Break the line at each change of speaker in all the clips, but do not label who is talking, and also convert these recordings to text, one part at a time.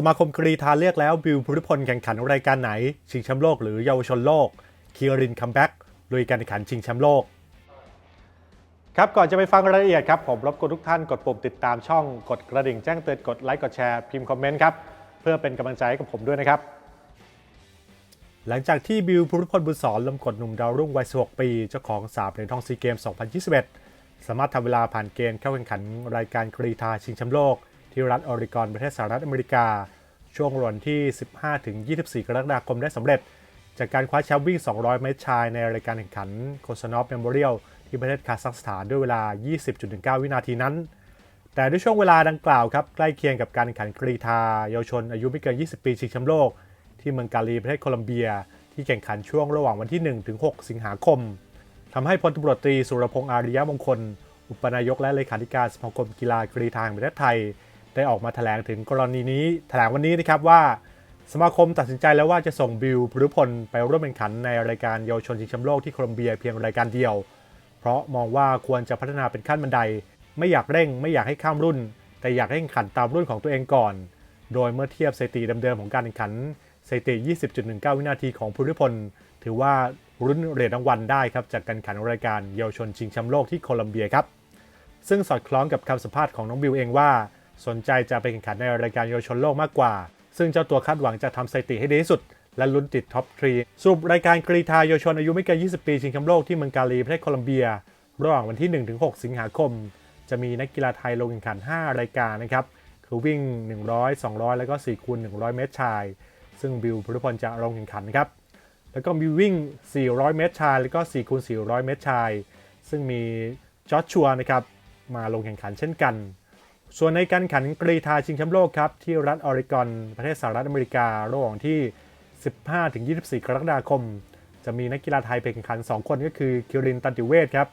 สมาคมกรีธาเรียกแล้วบิวพุทธพลแข่งขันรายการไหน ชิงแชมป์โลกหรือเยาวชนโลกคีรินคัมแบ็กลุยการแข่งขันชิงแชมป์โลก ครับก่อนจะไปฟังรายละเอียดครับผมรบกวนทุกท่านกดปุ่มติดตามช่องกดกระดิ่งแจ้งเตือนกดไลค์กดแชร์พิมพ์คอมเมนต์ครับเพื่อเป็นกำลังใจให้กับผมด้วยนะครับ หลังจากที่บิวพุทธพลบุญสอนลมกดหนุ่มดาวรุ่งวัย 16 ปีเจ้าของ3เหรียญทองซีเกม 2021 สามารถทำเวลาผ่านเกณฑ์เข้าแข่งขันรายการกรีธาชิงแชมป์โลก ที่รัฐออริกอนประเทศสหรัฐอเมริกา ช่วงวันที่ 15-24 กรกฎาคมได้สำเร็จ จากการคว้าแชมป์วิ่ง 200 เมตรชายในรายการแข่งขันโคสนอฟเมมโมเรียลที่ประเทศคาซัคสถานด้วยเวลา 20.19 วินาทีนั้น แต่ด้วยช่วงเวลาดังกล่าวครับใกล้เคียงกับการแข่งขันกรีธาเยาวชนอายุไม่เกิน 20 ปีชิงแชมป์โลก ที่เมืองกาลีประเทศโคลัมเบีย ที่แข่งขันช่วงระหว่างวันที่1ถึง6สิงหาคมทำให้พลตำรวจตรีสุรพงษ์อาริยมงคล อุปนายกและเลขาธิการสมาคมกีฬากรีธาแห่งประเทศไทย ได้ออกมาแถลงถึงกรณีนี้แถลงวันนี้นะครับว่า สมาคมตัดสินใจแล้วว่าจะส่งบิลพรุพลไปร่วมแข่งขันในรายการเยาวชนชิงแชมป์โลกที่โคลอมเบียเพียงรายการเดียว เพราะมองว่าควรจะพัฒนาเป็นขั้นบันได ไม่อยากเร่ง ไม่อยากให้ข้ามรุ่น แต่อยากให้แข่งขันตามรุ่นของตัวเองก่อน โดยเมื่อเทียบสถิติเดิมๆของการแข่งขันสถิติ 20.19 วินาทีของภูริพลถือว่ารุ่นเหรียญรางวัลได้ครับจากการแข่งขันรายการเยาวชนชิงแชมป์โลกที่โคลัมเบียครับซึ่งสอดคล้องกับคำสัมภาษณ์ของน้องบิวเองว่า สนใจจะไปแข่งขันในรายการเยาวชนโลกมากกว่า ซึ่งเจ้าตัวคาดหวังจะทำสถิติให้ดีที่สุด และลุ้นติดท็อปทรีสรุปรายการกรีธาเยาวชนอายุไม่เกิน 20 ปีชิงแชมป์โลกที่เมืองกาลีประเทศโคลัมเบีย ระหว่างวันที่ 1-6 สิงหาคม จะมีนักกีฬาไทยลงแข่งขัน 5 รายการนะครับคือวิ่ง 100 200 แล้วก็4คูณ100 เมตรชาย ซึ่งบิวพุทธพลจะลงแข่งขันครับแล้วก็มีวิ่ง 400 เมตรชาย แล้วก็4คูณ400 เมตรชาย ซึ่งมีจอร์ชัวนะครับมาลงแข่งขันเช่นกัน ส่วนในการแข่งขันกรีธาชิงแชมป์โลกครับที่รัฐออริกอนประเทศสหรัฐอเมริการะหว่างที่ 15-24 กรกฎาคม จะมีนักกีฬาไทยไปแข่งขัน 2 คนก็คือคิรินตันติเวศครับ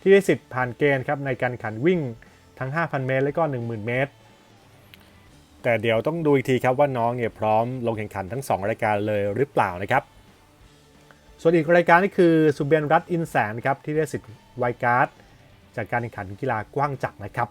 ที่ได้สิทธิ์ผ่านเกณฑ์ครับในการขันวิ่งทั้ง 5,000 เมตร และก็ 10,000 เมตร แต่เดี๋ยวต้องดูอีกทีครับว่าน้องเนี่ยพร้อมลงแข่งขันทั้ง 2 รายการเลยหรือเปล่านะครับส่วนอีกรายการนี่คือสุเบนรัตอินแสนครับที่ได้สิทธิ์ไวการ์ดจากการแข่งขันกีฬากว้างจักรนะครับ